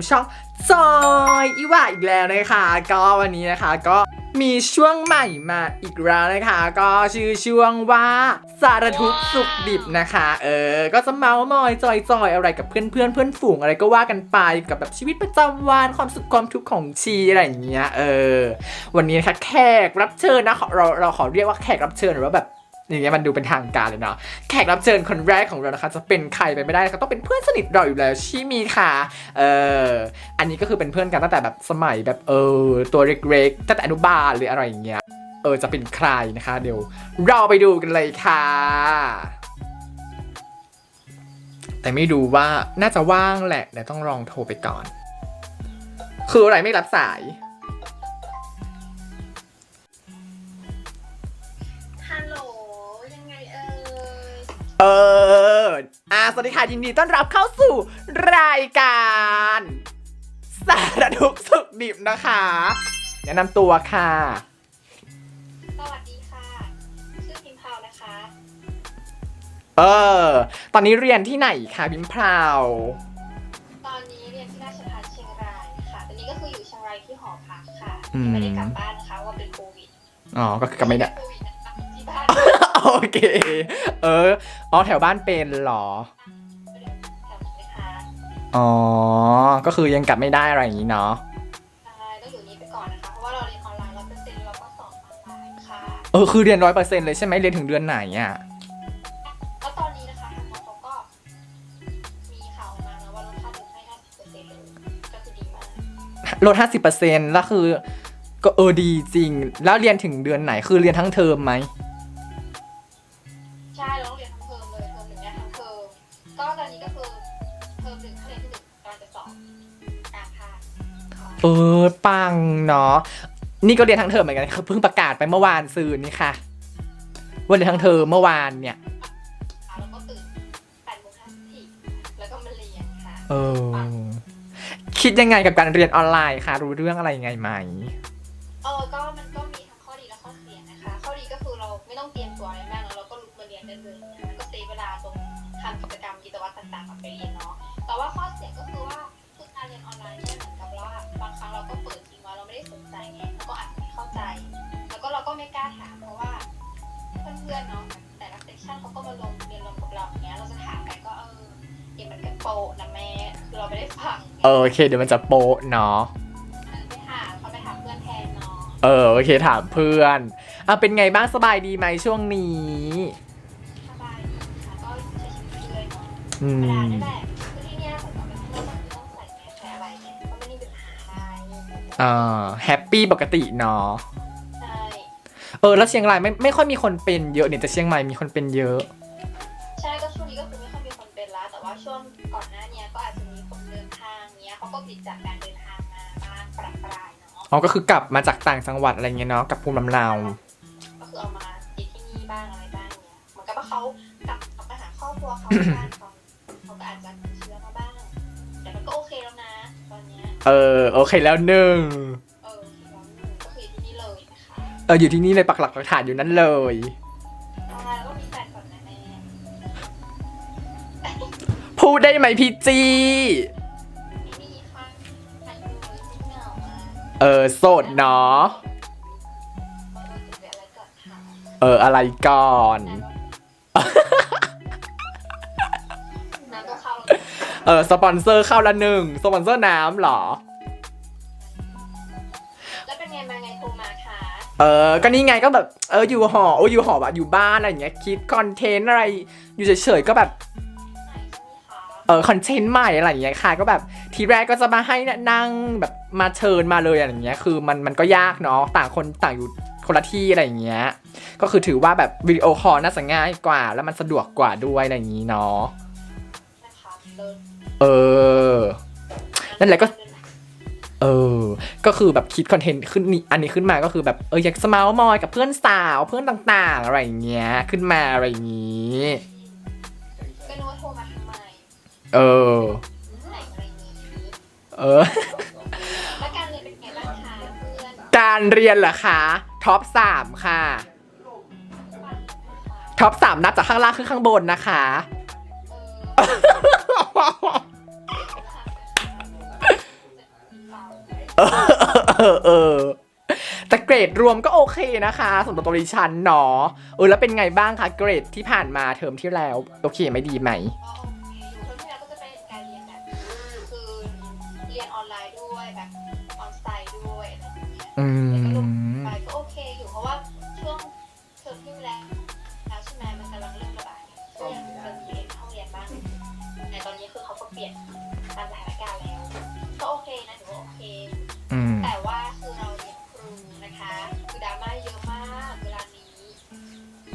กับช่องจอยอีว่าอีกแล้วนะคะ ก็วันนี้นะคะก็มีช่วงใหม่มาอีกแล้วนะคะ ก็ชื่อช่วงว่าสารทุกสุขดิบนะคะ เออ ก็จะเมาส์มอยจอยจอยอะไรกับเพื่อนเพื่อนเพื่อนฝูงอะไรก็ว่ากันไปกับแบบชีวิตประจำวันความสุขความทุกข์ของชีอะไรอย่างเงี้ยเออ วันนี้นะคะแขกรับเชิญนะเราเราขอเรียกว่าแขกรับเชิญหรือว่าแบบ อย่างเงี้ยมันดูเป็นทางการเลยเนาะแขกรับเชิญคนแรกของเรานะคะ จะเป็นใครไปไม่ได้นะคะต้องเป็นเพื่อนสนิทเราอยู่แล้วชิมีค่ะเอออันนี้ก็คือเป็นเพื่อนกันตั้งแต่แบบสมัยแบบเออตัวเล็กๆตั้งแต่อนุบาลหรืออะไรอย่างเงี้ยเออจะเป็นใครนะคะ เดี๋ยวเราไปดูกันเลยค่ะ แต่ไม่ดูว่าน่าจะว่างแหละเดี๋ยวต้องลองโทรไปก่อน คืออะไรไม่รับสาย เอออ่าสวัสดีค่ะยินดีต้อนรับเข้าสู่รายการ สารทุกข์สุขดิบนะคะแนะนำตัวค่ะ สวัสดีค่ะ ชื่อพิมพาวนะคะ เออ ตอนนี้เรียนที่ไหนคะพิมพราว ตอนนี้เรียนที่ราชภัฏเชียงรายค่ะ ตอนนี้ก็คืออยู่เชียงรายที่หอพักค่ะอืมไม่ได้กลับบ้านนะคะว่าเป็นโควิดอ๋อก็คือกลับไม่ได้โควิดนะคะที่บ้าน โอเค เอออ๋อแถวบ้านเป็นเหรอไม่ได้แถวนี้นะคะอ๋อ ก็คือยังกลับไม่ได้อะไรอย่างนี้เนาะใช่ก็อยู่นี้ไปก่อนนะคะเพราะว่าเราเรียนออนไลน์ร้อยเปอร์เซ็นต์เราก็สอบออนไลน์ค่ะเออ คือเรียนร้อยเปอร์เซ็นต์เลยใช่ไหมเรียนถึงเดือนไหนอะแล้วตอนนี้นะคะทางมอเขาก็มีข่าวออกมานะว่าลดค่าเทอมให้ห้าสิบเปอร์เซ็นต์เลยก็คือดีมากลด50%แล้วคือ ก็เออดีจริง แล้วเรียนถึงเดือนไหนคือเรียนทั้งเทอมไหม เออปังเนาะนี่ก็เรียนทั้งเทอมเหมือนกันคือเพิ่งประกาศไปเมื่อวานซืนนี่ค่ะว่าเรียนทั้งเทอมเมื่อวานเนี่ยแล้วก็ตื่นแปดโมงห้าสิบสี่แล้วก็มาเรียนค่ะเออคิดยังไงกับการเรียนออนไลน์คะรู้เรื่องอะไรยังไงไหมเออก็มันก็มีทั้งข้อดีและข้อเสียนะคะข้อดีก็คือเราไม่ต้องเตรียมตัวอะไรมากแล้วเราก็ลุกมาเรียนได้เลยเนี่ยมันก็เซฟเวลาตรงทำกิจกรรมกิจวัตรต่างๆก่อนไปเรียนเนาะแต่ว่าข้อเสียก็คือว่าคือการเรียนออนไลน์เนี่ย ล้าถามเพราะว่าเพื่อนๆเนาะแต่ละเซสชันเขาก็มาลงเรียนรวมกับเราอย่างเงี้ยเราจะถามไปก็เออเดี๋ยวมันก็โปะนะแม่คือเราไม่ได้ฟังเออโอเค เดี๋ยวมันจะโป๊ะเนาะไปถามเขาไปถามเพื่อนแทนเนาะเออโอเคถามเพื่อนอะเป็นไงบ้างสบายดีไหมช่วงนี้สบายดีค่ะก็ใช้ชีวิตเรื่อยๆเนาะอืธรรมดามนี่แหละคือที่เนี้ยผมก็ไม่ต้องต้องใส่แมสใส่อะไรเนี่ยก็ไม่ได้มีปัญหาอะไรอ่าแฮปปี้ปกติเนาะใช่ เออแล้วเชียงรายไม่ไม่ค่อยมีคนเป็นเยอะเนี่ยแต่เชียงใหม่มีคนเป็นเยอะ ใช่ก็ช่วงนี้ก็คือไม่ค่อยมีคนเป็นแล้วแต่ว่าช่วงก่อนหน้าเนี้ยก็อาจจะมีคนเดินทางเนี้ยเขาก็ติดจากการเดินทางมาบ้างประปรายเนาะอ๋อก็คือกลับมาจากต่างจังหวัดอะไรเงี้ยเนาะกับภูมิลำเนาก็คือเอามาติดที่นี่บ้างอะไรบ้างเนี้ยเหมือนกับว่าเขากลับกลับไปหาครอบครัวเขาบ้านเขาเขาก็อาจจะติดเชื้อมาบ้าง แต่มันก็โอเคแล้วนะตอนเนี้ยเออโอเคแล้วหนึ่ง อออยู่ที่นี่เลยปักหลักปักฐานอยู่นั่นเลย เอาละแล้วก็มีแฟนก่อนนะแม่พูดได้ไหมพี่จี ไม่มีค่ะใครดูเลยที่เหงาอะเออโสดเนาะเออจะเป็นอะไรก่อนค่ะเอออะไรก่อน น้ำก็เข้าแล้ว เออสปอนเซอร์เข้าละหนึ่งสปอนเซอร์น้ำเหรอ แล้วเป็นไงมาไงโทรมาคะ เออ ก็นี่ไงก็แบบ เออ อยู่หอโอ้ยอยู่หอแบบอยู่บ้านอะไรอย่างเงี้ย คิดคอนเทนต์อะไร อยู่เฉยๆ ก็แบบไหนใช่ไหมคะเออ คอนเทนต์ใหม่อะไรอย่างเงี้ยค่ะ ก็แบบ ทีแรกก็จะมาให้นั่งแบบมาเชิญมาเลยอะไรอย่างเงี้ย คือมันมันก็ยากเนาะ ต่างคนต่างอยู่คนละที่อะไรอย่างเงี้ย ก็คือถือว่าแบบวิดีโอคอลน่าจะง่ายกว่า แล้วมันสะดวกกว่าด้วยอะไรอย่างงี้เนาะนะคะเลิศเออ นั่นแหละก็ เออ ก็คือแบบคิดคอนเทนต์ขึ้นนี่อันนี้ขึ้นมาก็คือแบบเอออยากสมาร์มอยกับเพื่อนสาวเพื่อนต่างๆ อะไรอย่างเงี้ยขึ้นมาอะไรอย่างงี้ก็นึกว่าโทรมาทำไมเออเออการเรียนเป็นไงบ้างคะเพื่อนการเรียนเหรอคะท็อปสามค่ะท็อปสามนับจากข้างล่างขึ้นข้างบนนะคะ เออเออเออแต่เกรดรวมก็โอเคนะคะสำหรับตัวดิฉันเนาะเออแล้วเป็นไงบ้างคะเกรดที่ผ่านมาเทอมที่แล้ว โอเคไหม่ดีไหม ก็โอเคอยู่เทอมที่แล้วก็จะเป็นการเรียนแบบคือเรียนออนไลน์ด้วยแบบออนไซต์ด้วยอะไรอย่างเงี้ยอืแล้วก็ลงม ไปก็โอเคอยู่เพราะว่าช่วงเทอมที่แล้วแล้วใช่ไหมมันกำลังเริ่มระบาดเนี่ยก็ยังเป็นเรียนห้องเรียนบ้างแต่ตอนนี้คือเขาก็เปลี่ยนตามสถานการณ์แล้ว ก็โอเคนะถือว่าโอเคอืม แต่ว่าคือเราเรียนครูนะคะ คือดราม่าเยอะมากเวลานี้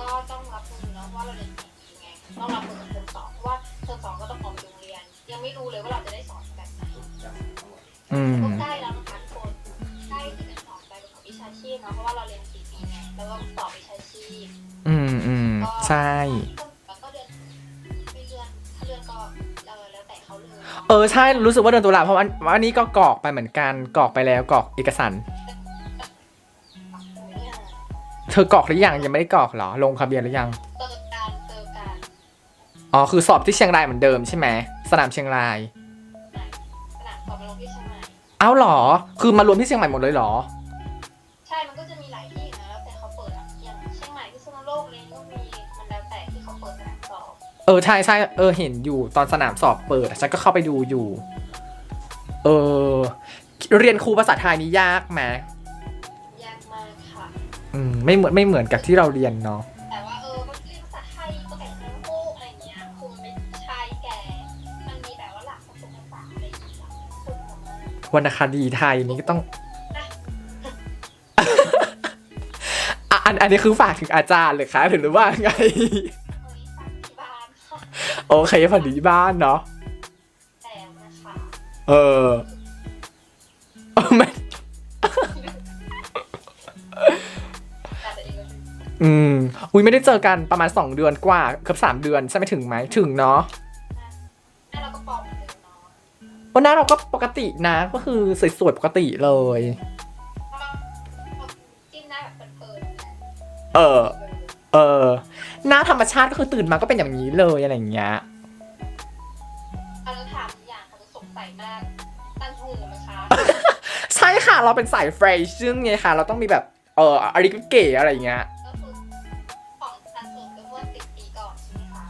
ก็ต้องรับมือเนาะเพราะว่าเราเรียนปีไงต้องรับมือกับเทอมสองเพราะว่าเทอมสองก็ต้องออกไปโรงเรียน ยังไม่รู้เลยว่าเราจะได้สอนแบบไหนอืมก็ใกล้แล้วนะคะทุกคนใกล้ที่จะสอบไปประกอบวิชาชีพเนาะเพราะว่าเราเรียนสี่ปีไงแล้วก็สอบวิชาชีพ อืมอืมใช่แล้วก็เดือนไม่เดือนถ้าเดือนก็ เออแล้วแต่เขาเลยเออใช่รู้สึกว่าเดือนตุลาเพราะว่าวันนี้ก็กรอกไปเหมือนกันกรอกไปแล้วกรอกเอกสารเธอกรอกหรือยังยังไม่ได้กรอกเหรอ ลงทะเบียนหรือยังเจอการเจอการอ๋อคือสอบที่เชียงรายเหมือนเดิมใช่ไหมสนามเชียงรายสนามสอบมาลงที่เชียงใหม่เอ้าเหรอ คือมารวมที่เชียงใหม่หมดเลยเหรอ เออใช่ใช่เออเห็นอยู่ตอนสนามสอบเปิดอะฉันก็เข้าไปดูอยู่ เออ เรียนครูภาษาไทยนี่ยากไหมยากมากค่ะ อืมไม่เหมือนไม่เหมือนกับที่เราเรียนเนาะแต่ว่าเออมันเรียนภาษาไทยก็แต่งทั้งโลกอะไรเงี้ยคือมันไม่ใช่แกมันมีแบบว่าหลักผสมภาษาอะไรอย่างเงี้ยคุณมากวรรณคดีไทยนี่ก็ต้องอะอันอันนี้คือฝากถึงอาจารย์เลยคะหรือว่าไง โอเคพอดีบ้านเนาะแต่นะคะเออเออไม่แต่ตัวเองก็คืออืมอุ้ยไม่ได้เจอกันประมาณ 2 เดือนกว่าเกือบ3 เดือนใช่ไหมถึงไหมถึงเนาะหน้าเราก็ปลอมเหมือนเดิมเนาะวันนั้นเราก็ปกตินะ ก็คือสวยๆปกติเลย เพราะเราจิ้มหน้าแบบเพลินๆเออ เออ หน้าธรรมชาติก็คือตื่นมาก็เป็นอย่างนี้เลยอะไรอย่างเงี้ยเอาแล้วถามอีกอย่างค่ะจะสงสัยมากตั้งหูนะคะใช่ค่ะเราเป็นสายแฟชั่นไงค่ะ เราต้องมีแบบเอออะไรก็เก๋อะไรอย่างเงี้ยก็คือของซันเฟิร์ก็เมื่อสิบปีก่อนใช่ไหมคะ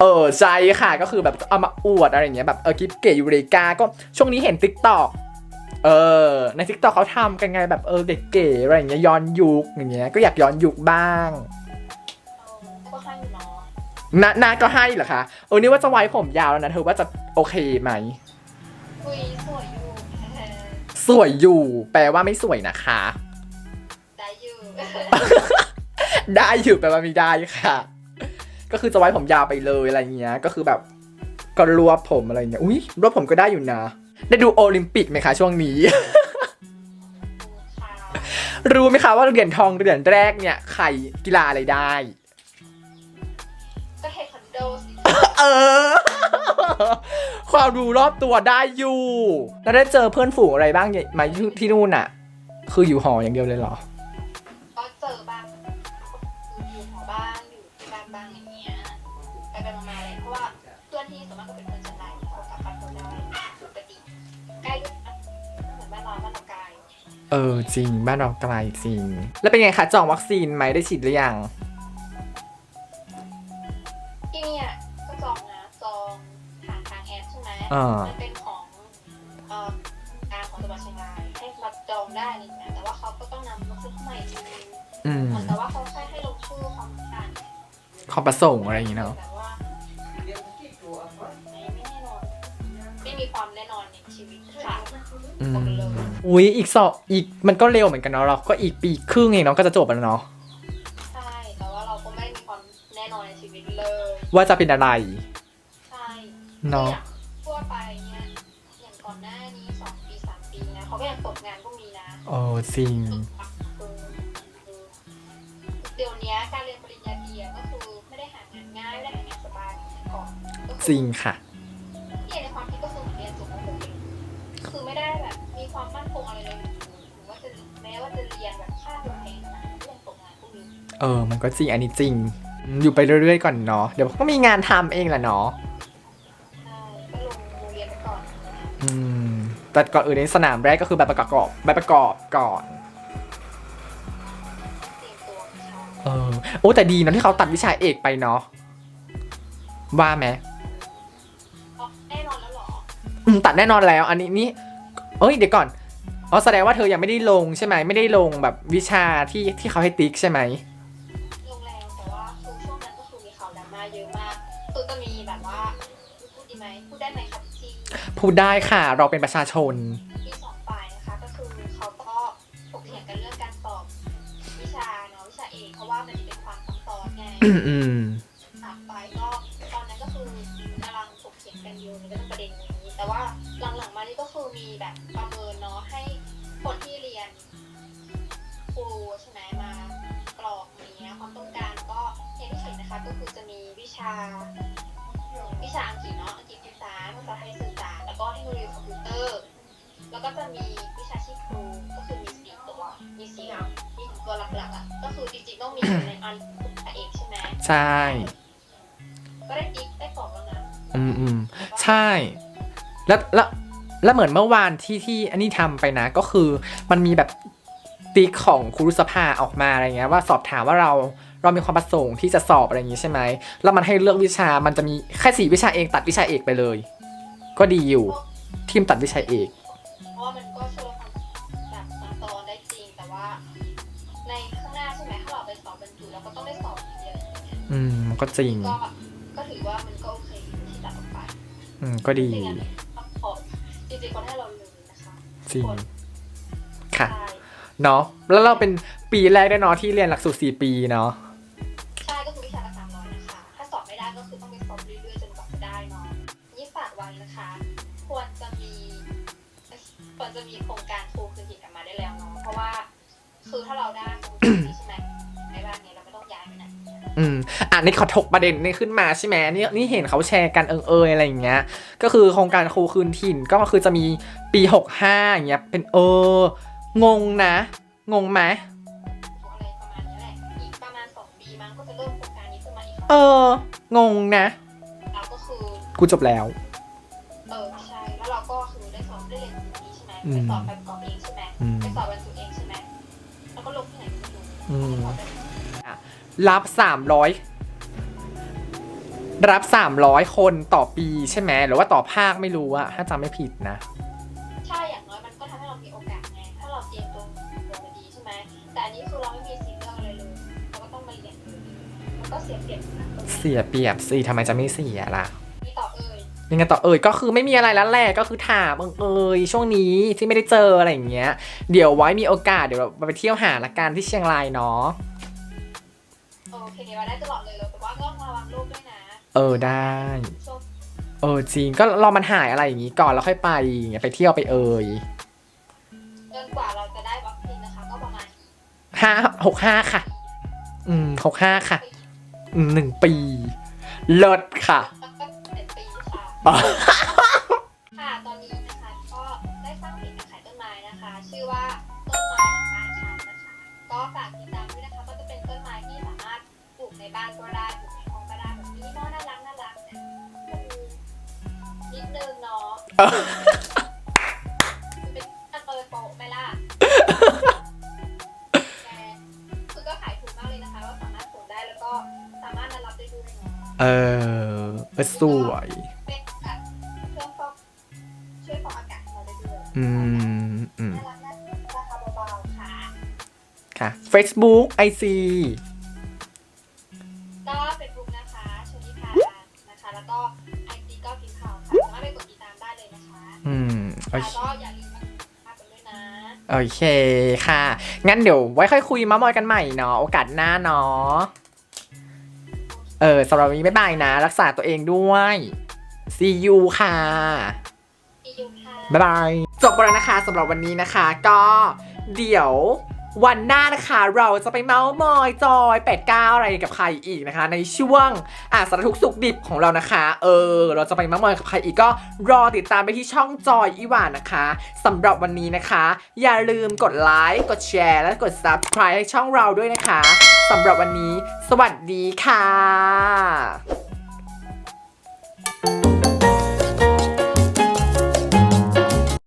เออใช่ค่ะก็คือแบบเอามาอวดอะไรอย่างเงี้ยแบบเออคลิปเก๋ยูเรกาก็ช่วงนี้เห็น t ิ k t o k เออใน t ิ k t o k เขาทำกันไงแบบเออเก๋ๆอะไรอย่างเงี้ยย้อนยุคอย่างเงี้ยก็อยากย้อนยุคบ้าง นานาก็ให้เหรอคะเออนี่ว่าจะไว้ผมยาวแล้วนะเธอว่าจะโอเคไหมคุยสวยอยู่เออสวยอยู่ แปลว่าไม่สวยนะคะ ได้อยู่ ได้อยู่แปลว่าไม่ได้ค่ะ ก็คือจะไว้ผมยาวไปเลยอะไรเงี้ย ก็คือแบบก็รวบผมอะไรเงี้ยอุ้ยรวบผมก็ได้อยู่นะ ได้ดูโอลิมปิกไหมคะช่วงนี้ค่ะรู้ไหมคะว่าเหรียญทองเหรียญแรกเนี่ยใครกีฬาอะไรได้ เออ ความรู้รอบตัวได้อยู่ แล้วได้เจอเพื่อนฝูงอะไรบ้างไหมที่นู่นอะคืออยู่หออย่างเดียวเลยเหรอ ก็เจอบ้างคืออยู่หอบ้างอยู่ที่บ้านบ้างอย่างเงี้ยไปไปมาๆเลยเพราะว่าเพื่อนที่ส่วนมากก็เป็นเพื่อนชั้นในเขากลับบ้านเขาได้ปกติใกล้ด้วยนะเหมือนบ้านเราบ้านเราไกลเออจริงบ้านเราไกลจริง แล้วเป็นไงคะจองวัคซีนไหมได้ฉีดหรือยัง อ่ามัมั นเป็นของเอ่อการของจังหวัดเชียงรายให้มาจองได้นี่นะแต่ว่าเขาก็ต้องนำรถขึ้นเข้ามาอีกทีนึงอืมแต่ว่าเขาแค่ให้ลงชื่อความต้องการขอประสงค์อะไรอย่างงี้เนาะ แต่ว่าไม่แน่นอนไม่มีความแน่นอนในชีวิตค่ะอืบอกมเลยอุ้ยอีกสอบอีกมันก็เร็วเหมือนกันเนาะ เราก็อีกปีครึ่งเองเนาะก็จะจบแล้วเนาะ ใช่แต่ว่าเราก็ไม่มีความแน่นอนในชีวิตเลยว่าจะเป็นอะไร ใช่เนาะ อย่าง โอ้จริง เดี๋ยวนี้การเรียนปริญญาตรีอะก็คือไม่ได้หางานง่ายไม่ได้หางานสบายเหมือนก่อนก็คือ จริงค่ะที่ในความคิดก็คือเหมือนเรียนจบมาหกปีคือไม่ได้แบบมีความมั่นคงอะไรเลยถึงว่าจะแม้ว่าจะเรียนแบบค่าเทอมแพงนะก็ยังตกงานก็มีเออ มันก็จริง อันนี้จริงอยู่ไปเรื่อยๆก่อนเนาะ เดี๋ยวก็มีงานทำเองแหละเนาะ ใช่ก็ลงโรงเรียนไปก่อน อืม แต่แต่ก่อนอื่นในสนามแรกก็คือใบประกอบใบประกอบก่อนเตรียมตัวค่ะเออโอ้แต่ดีนะที่เขาตัดวิชาเอกไปเนาะว่าไหมอ๋อแน่นอนแล้วเหรออืมตัดแน่นอนแล้ว อันนี้นี่เอ้ยเดี๋ยวก่อนอ๋อแสดงว่าเธอยังไม่ได้ลงใช่ไหมไม่ได้ลงแบบวิชาที่ที่เขาให้ติ๊กใช่ไหม พูดได้ค่ะ เราเป็นประชาชนมีสองฝ่ายนะคะก็คือเขาก็ถกเถียงกันเรื่องการสอบวิชาเนาะวิชาเอกเพราะว่ามันจะเป็นความซับซ้อนไงอืมอืมถัดไปก็ตอนนั้นก็คือกำลังถกเถียงกันอยู่ในเรื่องประเด็นนี้ แต่ว่าหลังๆมานี่ก็คือมีแบบประเมินเนาะให้คนที่เรียนครูใช่ไหมมากรอกอย่างเนี้ยความต้องการก็อย่างที่เห็นนะคะก็คือจะมีวิชา วิชาอังกฤษเนาะอังกฤษสื่อสารภาษาไทยสื่อสาร แล้วก็เทคโนโลยีคอมพิวเตอร์ แล้วก็จะมีวิชาชีพครูก็คือมีสี่ตัว มีสี่มีสี่ตัวหลักๆอะ ก็คือจริงๆต้องมีอยู่ในอันวิชาเอกใช่ไหมใช่ ก็ได้ติ๊กได้สอบแล้วนะอืมอืมใช่ แล้วแล้วแล้วเหมือนเมื่อวานที่ที่อันนี้ทำไปนะ ก็คือมันมีแบบติ๊กของครูรุษภาออกมาอะไรเงี้ยว่าสอบถามว่าเราเรามีความประสงค์ที่จะสอบอะไรอย่างงี้ใช่ไหม แล้วมันให้เลือกวิชา มันจะมีแค่สี่วิชาเองตัดวิชาเอกไปเลย ก็ดีอยู่ ทีมตัดวิชาเอกเพราะว่ามันก็ช่วยความแบบซับซ้อนได้จริงแต่ว่า ในข้างหน้าใช่ไหมถ้าเราไปสอบบรรจุเราก็ต้องได้สอบอีกเยอะอย่างเงี้ยอืมก็จริง ก็ก็ถือว่ามันก็โอเคที่ตัดออกไปอืม ก็ดีไม่งั้นพอจริงๆคนให้เราลืมนะคะจริงคนค่ะ ใช่ เนาะแล้วเราเป็นปีแรกด้วยเนาะที่เรียนหลักสูตรสี่ปีเนาะ อืมอะนี่เขาถกประเด็นนี้ขึ้นมาใช่ไหมนี่นี่เห็นเขาแชร์กันเอิงเอยอะไรอย่างเงี้ย ก็คือโครงการครูคืนถิ่นก็คือจะมีปีหกห้าอย่างเงี้ยเป็นเอองงนะ งงไหมอะไรประมาณนี้แหละอีกประมาณสองปีมั้งก็จะเริ่มโครงการนี้ขึ้นมาอีกเออ งงนะเราก็คือกูจบแล้ว เออใช่แล้วเราก็คือได้สอบได้เรียนสิ่งนี้ใช่ไหมอืมไปสอบแบบกรอบเองใช่ไหมอืมไปสอบบรรจุเองใช่ไหมแล้วก็ลงที่ไหนก็ไม่รู้อืมสอบแบบ รับสามร้อยรับสามร้อยคนต่อปีใช่ไหมหรือว่าต่อภาคไม่รู้อะถ้าจำไม่ผิดนะ ใช่อย่างน้อยมันก็ทำให้เรามีโอกาสไงถ้าเราเตรียมตัวตัวมาดีใช่ไหมแต่อันนี้คือเราไม่มีสิทธิ์เลือกอะไรเลยเราก็ต้องมาเรียนเลยมันก็เสียเปรียบนะตรงนี้เสียเปรียบสิทำไมจะไม่เสียล่ะมีต่อเอ่ยยังไงต่อเอ่ยก็คือไม่มีอะไรแล้วแหละก็คือถามเอิงเอ่ยช่วงนี้ที่ไม่ได้เจออะไรอย่างเงี้ย เดี๋ยวไว้มีโอกาสเดี๋ยวเราไปเที่ยวหาละกันที่เชียงรายเนาะ โอเคมาได้ตลอดเลยแต่ว่าก็ต้องระวังลูกด้วยนะ เออได้ช่วงเออจริงก็รอมันหายอะไรอย่างงี้ก่อนแล้วค่อยไปอย่างเงี้ยไปเที่ยวไปเอ่ยจนกว่าเราจะได้วัคซีนนะคะก็ประมาณห้าหกห้าค่ะ อืมหกห้าค่ะ อืมหนึ่งปี เลิศค่ะ เป็นปีค่ะอ๋อค่ะ ในบ้านก็ได้ปลูกในห้องก็ได้แบบนี้เนาะน่ารักน่ารักเนี่ยนิดนึงเนาะเป็นตะเปิดโปะไหมล่ะแกคือก็ขายถูกมากเลยนะคะว่าสามารถส่งได้แล้วก็สามารถรับได้ด้วยเนาะเออเออสวยเป็นแบบเครื่องฟอกช่วยฟอกอากาศให้เราได้ด้วยอืมอืมราคาเบาๆค่ะค่ะ Facebook IG เคค่ะ งั้นเดี๋ยวไว้ค่อยคุยเมามอยกันใหม่เนาะโอกาสหน้าเนาะเออสำหรับวันนี้บ๊ายบายนะ รักษาตัวเองด้วย see you ค่ะมียูค่ะบ๊ายบายจบไปแล้วนะคะสำหรับวันนี้นะคะ ก็เดี๋ยว วันหน้านะคะเราจะไปเมาส์มอยจอยแปดเก้าอะไรกับใครอีกนะคะ ในช่วงอะสารทุกสุขดิบของเรานะคะ เออ เราจะไปเมาส์มอยกับใครอีกก็รอติดตามไปที่ช่องจอยอีหวานนะคะสำหรับวันนี้นะคะ อย่าลืมกดไลค์กดแชร์ และกด subscribe ให้ช่องเราด้วยนะคะสำหรับวันนี้ สวัสดีค่ะ